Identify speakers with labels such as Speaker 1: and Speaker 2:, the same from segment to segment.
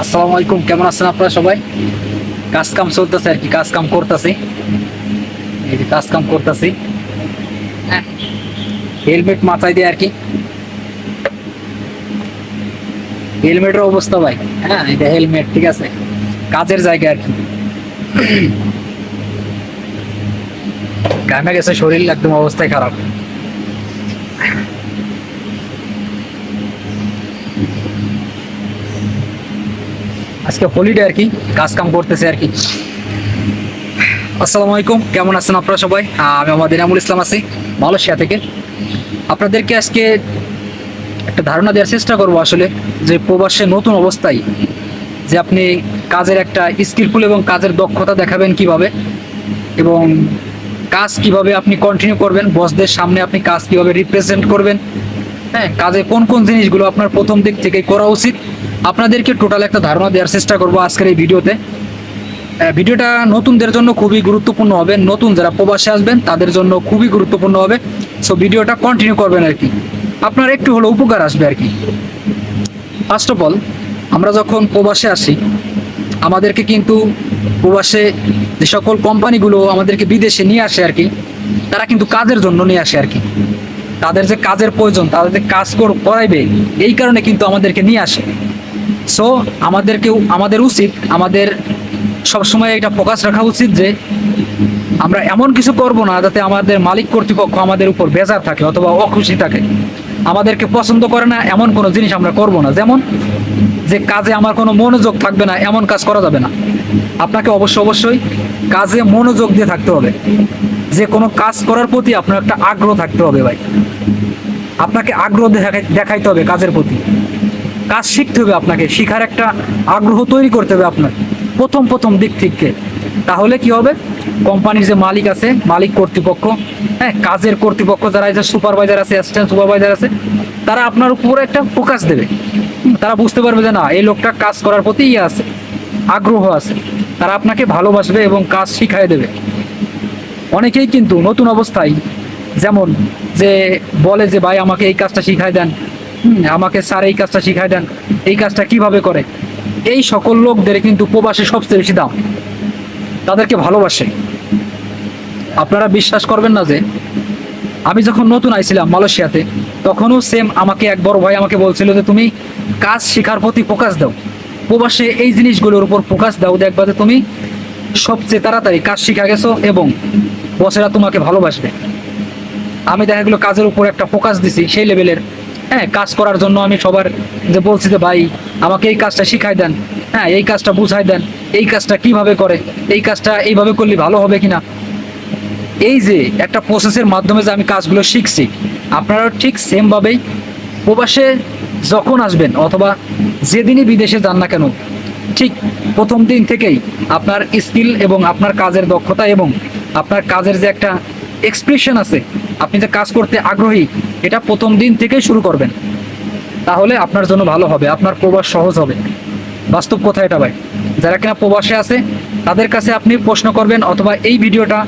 Speaker 1: আসসালামু আলাইকুম, কেমন আছেন আপনারা সবাই? কাজ কাম চলতেছে আর কি কাজ কাম করতেছি। এই যে কাজ কাম করতেছি হেলমেট মাথায় দিয়ে আর কি। হেলমেটের অবস্থা ভাই। হ্যাঁ এটা হেলমেট, ঠিক আছে। কাজের জায়গা আর কি। ঘামে গেছে, শরীর একদম অবস্থায় খারাপ। আজকে হলিডে আর কি কাজ কাম করতেছে আর কি। আসসালামু আলাইকুম, কেমন আছেন আপনারা সবাই? আমি আমার দিনামুল ইসলাম আছি, মালয়েশিয়া থেকে। আপনাদেরকে আজকে একটা ধারণা দেওয়ার চেষ্টা করব আসলে, যে প্রবাসে নতুন অবস্থায় যে আপনি কাজের একটা স্কিলফুল এবং কাজের দক্ষতা দেখাবেন কীভাবে, এবং কাজ কীভাবে আপনি কন্টিনিউ করবেন বসদের সামনে আপনি কাজ কীভাবে রিপ্রেজেন্ট করবেন হ্যাঁ কাজে কোন কোন জিনিসগুলো আপনার প্রথম দিক থেকে করা উচিত? আপনাদেরকে টোটাল একটা ধারণা দেওয়ার চেষ্টা করব আজকের এই ভিডিওতে। ভিডিওটা নতুনদের জন্য খুবই গুরুত্বপূর্ণ হবে। নতুন যারা প্রবাসে আসবেন, তাদের জন্য খুবই গুরুত্বপূর্ণ হবে। সো ভিডিওটা কন্টিনিউ করবেন আর কি। আপনার একটু হলো উপকার আসবে আর কি। ফার্স্ট অফ অল আমরা যখন প্রবাসে আসি, আমাদেরকে কিন্তু প্রবাসে যে সকল কোম্পানিগুলো আমাদেরকে বিদেশে নিয়ে আসে আর কি, তারা কিন্তু কাজের জন্য নিয়ে আসে আর কি। তাদের যে কাজের প্রয়োজন, তাদের যে কাজ কর- করাইবে, এই কারণে কিন্তু আমাদেরকে নিয়ে আসে। সো আমাদেরকেও, আমাদের উচিত, আমাদের সবসময় এটা ফোকাস রাখা উচিত যে, আমরা এমন কিছু করব না যাতে আমাদের মালিক কর্তৃপক্ষ আমাদের উপর বেজার থাকে অথবা অখুশি থাকে। আমাদেরকে পছন্দ করে না, এমন কোনো জিনিস আমরা করব না। যেমন, যে কাজে আমার কোনো মনোযোগ থাকবে না, এমন কাজ করা যাবে না। আপনাকে অবশ্য অবশ্যই কাজে মনোযোগ দিয়ে থাকতে হবে। যে কোনো কাজ করার প্রতি আপনার একটা আগ্রহ থাকতে হবে ভাই। আপনাকে আগ্রহ দেখাই- দেখাইতে হবে কাজের প্রতি। কাজ শিখতে হবে আপনাকে, শিখার একটা আগ্রহ তৈরি করতে হবে আপনার, প্রথম প্রথম দিক থেকে। তাহলে কি হবে? কোম্পানির যে মালিক আছে, মালিক কর্তৃপক্ষ হ্যাঁ কাজের কর্তৃপক্ষ যারা যে সুপারভাইজার আছে অ্যাসিস্ট্যান্ট সুপারভাইজার আছে, তারা আপনার উপরে একটা ফোকাস দেবে। তারা বুঝতে পারবে যে না, এই লোকটা কাজ করার প্রতি ইয়ে আছে, আগ্রহ আছে। তারা আপনাকে ভালোবাসবে এবং কাজ শিখাই দেবে। অনেকেই কিন্তু নতুন অবস্থায়, যেমন যে বলে যে, ভাই, আমাকে এই কাজটা শিখাই দেন। আমাকে স্যার এই কাজটা শিখাই দেন। এই কাজটা কীভাবে করে? এই সকল লোকদের কিন্তু প্রবাসে সবচেয়ে বেশি দাম। তাদেরকে ভালোবাসে। আপনারা বিশ্বাস করবেন না যে, আমি যখন নতুন আইছিলাম মালয়েশিয়াতে, তখনও সেম আমাকে এক বড় ভাই আমাকে বলছিল যে, তুমি কাজ শেখার প্রতি ফোকাস দাও। প্রবাসে এই জিনিসগুলোর উপর ফোকাস দাও। দেখবা যে তুমি সবচেয়ে তাড়াতাড়ি কাজ শিখা গেছো এবং বসেরা তোমাকে ভালোবাসবে। আমি দেখা গেলো কাজের উপর একটা ফোকাস দিছি, সেই লেভেলের হ্যাঁ কাজ করার জন্য আমি সবার যে বলছি যে, ভাই, আমাকে এই কাজটা শিখাই দেন। হ্যাঁ এই কাজটা বুঝাই দেন। এই কাজটা কীভাবে করে? এই কাজটা এইভাবে করলে ভালো হবে কিনা? এই যে একটা প্রসেসের মাধ্যমে যে আমি কাজগুলো শিখছি, আপনারাও ঠিক সেমভাবেই প্রবাসে যখন আসবেন অথবা যেদিনই বিদেশে যান না কেন ঠিক প্রথম দিন থেকেই আপনার স্কিল এবং আপনার কাজের দক্ষতা এবং আপনার কাজের যে একটা এক্সপ্রেশন আছে, আপনি যে কাজ করতে আগ্রহী, এটা প্রথম দিন থেকেই শুরু করবেন। তাহলে আপনার জন্য ভালো হবে, আপনার প্রবাস সহজ হবে। বাস্তব কথা এটা ভাই। যারা কিনা প্রবাসে আছে, তাদের কাছে আপনি প্রশ্ন করবেন অথবা এই ভিডিওটা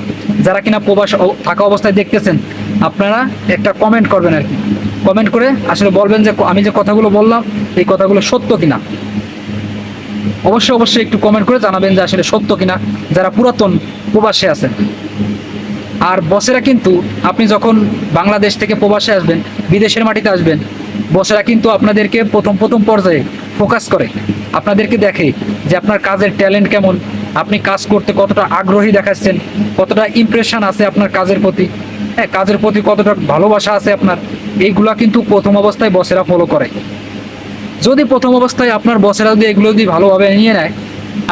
Speaker 1: যারা কিনা প্রবাস থাকা অবস্থায় দেখতেছেন, আপনারা একটা কমেন্ট করবেন আর কি। কমেন্ট করে আসলে বলবেন যে আমি যে কথাগুলো বললাম, এই কথাগুলো সত্য কিনা। অবশ্যই অবশ্যই একটু কমেন্ট করে জানাবেন যে আসলে সত্য কিনা, যারা পুরাতন প্রবাসে আছেন। আর বসেরা কিন্তু, আপনি যখন বাংলাদেশ থেকে প্রবাসে আসবেন, বিদেশের মাটিতে আসবেন, বসেরা কিন্তু আপনাদেরকে প্রথম প্রথম পর্যায়ে ফোকাস করে। আপনাদেরকে দেখে যে আপনার কাজের ট্যালেন্ট কেমন, আপনি কাজ করতে কতটা আগ্রহী দেখাচ্ছেন, কতটা ইমপ্রেশন আছে আপনার কাজের প্রতি হ্যাঁ কাজের প্রতি কতটা ভালোবাসা আছে আপনার, এইগুলা কিন্তু প্রথম অবস্থায় বসেরা ফলো করে। যদি প্রথম অবস্থায় আপনার বসেরা যদি এগুলো যদি ভালোভাবে নিয়ে নেয়,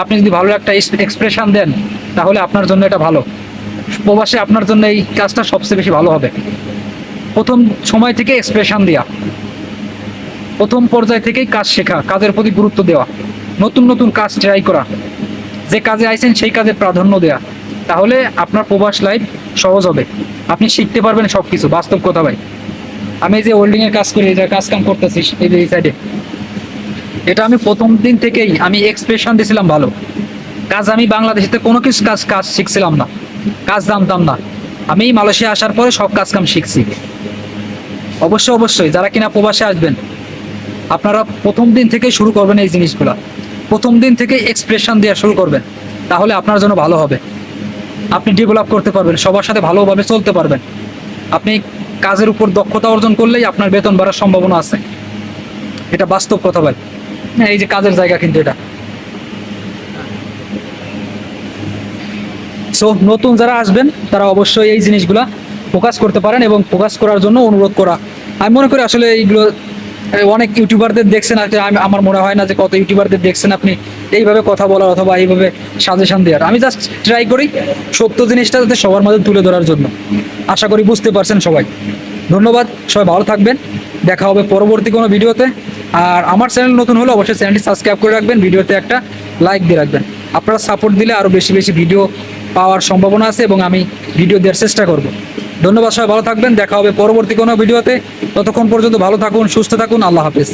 Speaker 1: আপনি যদি ভালো একটা এক্সপ্রেশন দেন, তাহলে আপনার জন্য এটা ভালো। প্রবাসে আপনার জন্য এই কাজটা সবচেয়ে বেশি ভালো হবে। প্রথম সময় থেকে এক্সপ্রেশন দেওয়া প্রথম পর্যায় থেকেই কাজ শেখা, কাজের প্রতি গুরুত্ব দেওয়া। নতুন নতুন কাজ ট্রাই করা। যে কাজে আইছেন সেই কাজের প্রাধান্য দেওয়া তাহলে আপনার প্রবাস লাইফ সহজ হবে। আপনি শিখতে পারবেন সব কিছু বাস্তব কথা ভাই। আমি যে ওল্ডিংয়ের কাজ করি যে কাজ কাম করতেছি, এই যে এই সাইডে এটা আমি প্রথম দিন থেকেই আমি এক্সপ্রেশন দিয়েছিলাম ভালো। কাজ আমি বাংলাদেশে কোনো কিছু কাজ কাজ শিখছিলাম না। কাজ জানতাম না। আমি মালয়েশিয়া আসার পরে সব কাজ কাম শিখছি। অবশ্যই অবশ্যই যারা কিনা প্রবাসে আসবেন, আপনারা প্রথম দিন থেকে শুরু করবেন এই জিনিসগুলো। প্রথম দিন থেকে এক্সপ্রেশন দেওয়া শুরু করবেন, তাহলে আপনার জন্য ভালো হবে। আপনি ডেভেলপ করতে পারবেন, সবার সাথে ভালোভাবে চলতে পারবেন। আপনি কাজের উপর দক্ষতা অর্জন করলেই আপনার বেতন বাড়ার সম্ভাবনা আছে। এটা বাস্তব কথা ভাই। হ্যাঁ এই যে কাজের জায়গা কিন্তু এটা। সো নতুন যারা আসবেন, তারা অবশ্যই এই জিনিসগুলা ফোকাস করতে পারেন এবং ফোকাস করার জন্য অনুরোধ করা। আমি মনে করি আসলে এইগুলো অনেক ইউটিউবারদের দেখছেন আমি- আমার মনে হয় না যে কত ইউটিউবারদের দেখছেন আপনি এইভাবে কথা বলার অথবা এইভাবে সাজেশন দেওয়ার। আমি জাস্ট ট্রাই করি সত্য জিনিসটা যাতে সবার মাঝে তুলে ধরার জন্য। আশা করি বুঝতে পারছেন সবাই। ধন্যবাদ, সবাই ভালো থাকবেন। দেখা হবে পরবর্তী কোনো ভিডিওতে। আর আমার চ্যানেল নতুন হলে অবশ্যই চ্যানেলটি সাবস্ক্রাইব করে রাখবেন, ভিডিওতে একটা লাইক দিয়ে রাখবেন। আপনারা সাপোর্ট দিলে আরও বেশি বেশি ভিডিও পাওয়ার সম্ভাবনা আছে এবং আমি ভিডিও দেওয়ার চেষ্টা করব। ধন্যবাদ সবাই, ভালো থাকবেন, দেখা হবে পরবর্তী কোনো ভিডিওতে। ততক্ষণ পর্যন্ত ভালো থাকুন, সুস্থ থাকুন, আল্লাহ হাফিজ।